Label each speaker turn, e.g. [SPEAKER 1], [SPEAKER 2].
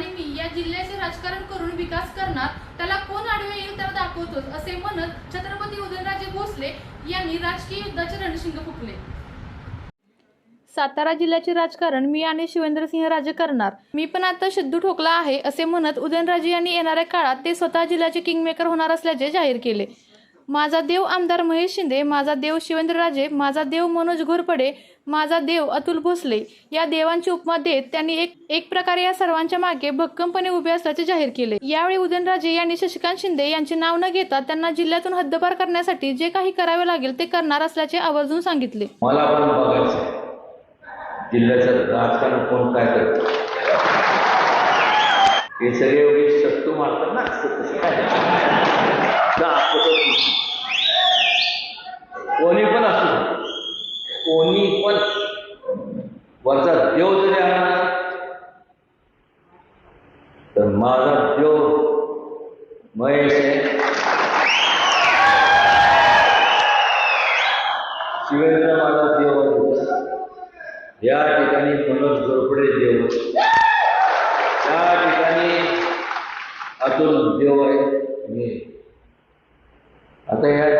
[SPEAKER 1] आणि मी या जिल्ह्याचे राजकारण करून विकास करणार त्याला कोण आडवे येईल त्याला दाखवतो असे म्हणत छत्रपती उदयनराजे भोसले यांनी राजकीय युद्धाचे रणशिंग फुकले. सातारा जिल्ह्याचे राजकारण मी आणि शिवेंद्रसिंह राजे करणार. मी पण आता सिद्धू ठोकला आहे असे म्हणत उदयनराजे यांनी येणाऱ्या काळात ते स्वतः जिल्ह्याचे किंगमेकर होणार असल्याचे जाहीर केले. माझा देव आमदार महेश शिंदे माझा देव शिवेंद्रराजे माझा देव मनोज घोरपडे माझा देव अतुल भोसले या देवांची उपमा देत त्यांनी एक एक प्रकारे या सर्वांच्या मागे भक्कमपणे उभे असल्याचे जाहीर केले. यावेळी उदयनराजे यांनी शशिकांत शिंदे यांचे नाव न घेता त्यांना जिल्ह्यातून हद्दपार करण्यासाठी जे काही करावे लागेल ते करणार असल्याचे आवर्जून सांगितले.
[SPEAKER 2] मला पण बघायचं जिल्ह्याचं राजकारण कोण काय करतो? हे सगळे एवढे शत्रू मारतात ना असं तसं काय का आपलं नाही. कोणी पण असू दे. कोणी पण वरचा देव जरी आला ना तर माझा देव महेश आहे. शिवेंद्र माझा देव आहे. या ठिकाणी मनोज घोरपडे देव त्या ठिकाणी अतुल देव आहे. मी आता या